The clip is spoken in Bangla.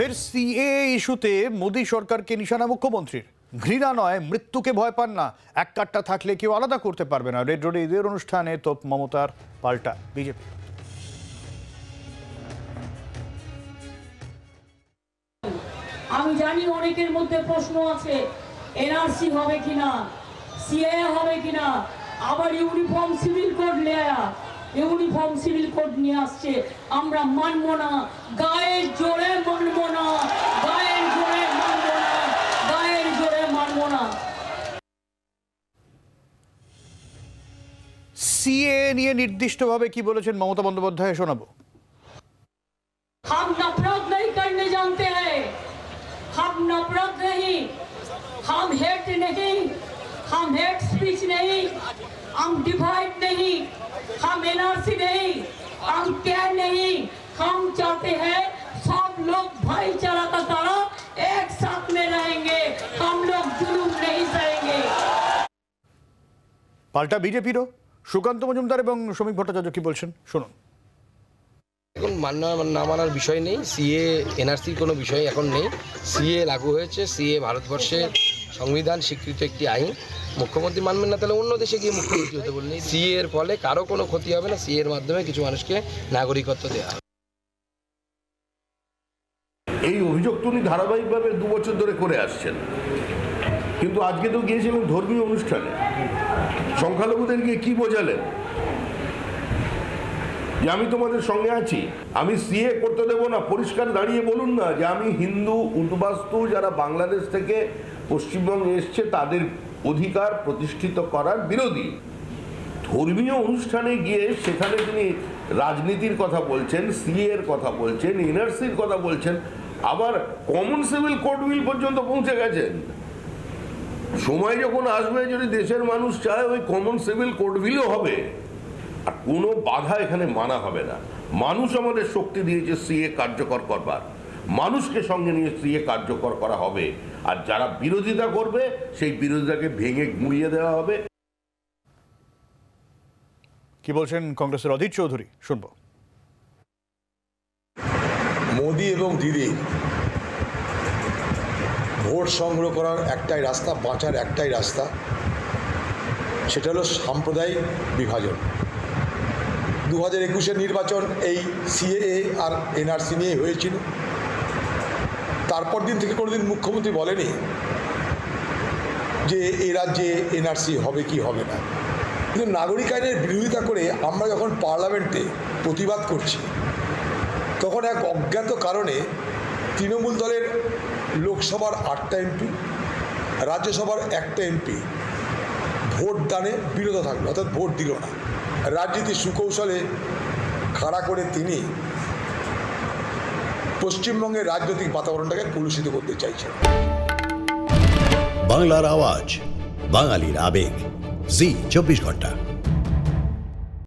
ফের সিএ ইস্যুতে মোদী সরকারকে নিশানা মুখ্যমন্ত্রীর। ঘৃণা নয়, মৃত্যুকে ভয় পান না। এক কাটটা থাকলে কেউ আলাদা করতে পারবে না। রেড রোডে ঈদের অনুষ্ঠানে তোপ মমতার পাল্টা, বিজেপি। আমি জানি অনেকের মধ্যে প্রশ্ন আছে, এনআরসি হবে কিনা সিএ হবে কিনা, আবার ইউনিফর্ম সিভিল কোড নেয়া ইউনিফর্ম সিভিল কোড নিয়ে আসছে। আমরা মানবো না। গায়ের জোরে মানবো না। গায়ের জোরে মানব না। গায়ের জোরে মানবো না। সিএ নিয়ে নির্দিষ্টভাবে কি বলেছেন মমতা বন্দ্যোপাধ্যায়? শোনাবো। स्पीच नहीं हम डिवाइड नहीं हम एनआरसी नहीं हम क्या नहीं हम चाहते हैं सब लोग भाईचारा का तरह एक साथ में रहेंगे हम लोग जुलूम नहीं सहेंगे পাল্টা বিজেপিরও সুকান্ত মজুমদার এবং শ্রমিক ভট্টাচার্য কি বলছেন শুনুন এখন মানা না মানার বিষয় নেই সিএ এনআরসির কোনো বিষয় এখন নেই সিএ লাগু হয়েছে সিএ ভারতবর্ষের সংবিধান স্বীকৃত একটি আইন, মুখ্যমন্ত্রী মানবেন না, তাহলে অন্য দেশে গিয়ে মুখ্যমন্ত্রী হতে বললেন সিএ এর ফলে কারও কোনো ক্ষতি হবে না সিএ এর মাধ্যমে কিছু মানুষকে নাগরিকত্ব দেওয়া হবে। এই অভিযোগ তো উনি ধারাবাহিকভাবে দু বছর ধরে করে আসছেন। কিন্তু আজকে তো গিয়েছিলেন ধর্মীয় অনুষ্ঠানে। সংখ্যালঘুদের গিয়ে কি বোঝালেন? যে আমি তোমাদের সঙ্গে আছি, আমি সিএ করতে দেবো না। পরিষ্কার দাঁড়িয়ে বলুন না যে আমি হিন্দু, উদ্বাস্তু যারা বাংলাদেশ থেকে পশ্চিমবঙ্গে এসছে, তাদের অধিকার প্রতিষ্ঠিত করার বিরোধী। ধর্মীয় অনুষ্ঠানে গিয়ে সেখানে তিনি রাজনীতির কথা বলছেন সিএ এর কথা বলছেন এনআরসির কথা বলছেন, আবার কমন সিভিল কোড বিল পর্যন্ত পৌঁছে গেছেন। সময় যখন আসবে, যদি দেশের মানুষ চায়, ওই কমন সিভিল কোড বিলও হবে। আর কোনো বাধা এখানে মানা হবে না। মানুষ আমাদের শক্তি দিয়েছে সিএ কার্যকর করবার। মানুষকে সঙ্গে নিয়ে সিএ কার্যকর করা হবে। আর যারা বিরোধিতা করবে সেই বিরোধিতাকে ভেঙে গুঁড়িয়ে দেওয়া হবে। কি বলছেন কংগ্রেসের অধীর চৌধুরী? শুনব। মোদি এবং দিদি ভোট সংগ্রহ করার একটাই রাস্তা বাঁচার একটাই রাস্তা সেটা হলো সাম্প্রদায়িক বিভাজন। দু হাজার একুশের নির্বাচন এই সিএএ আর এনআরসি নিয়ে হয়েছিল। তারপর দিন থেকে কোনোদিন মুখ্যমন্ত্রী বলেনি যে এই রাজ্যে এনআরসি হবে কি হবে না। কিন্তু নাগরিক আইনের বিরোধিতা করে আমরা যখন পার্লামেন্টে প্রতিবাদ করছি, তখন এক অজ্ঞাত কারণে তৃণমূল দলের লোকসভার আটটা এমপি, রাজ্যসভার একটা এমপি ভোট দানে বিরত থাকল, অর্থাৎ ভোট দিল না। রাজনীতি সুকৌশলে খাড়া করে তিনি পশ্চিমবঙ্গের রাজনৈতিক বাতাবরণটাকে কলুষিত করতে চাইছেন। বাংলার আওয়াজ, বাঙালির আবেগ। জি, চব্বিশ ঘণ্টা।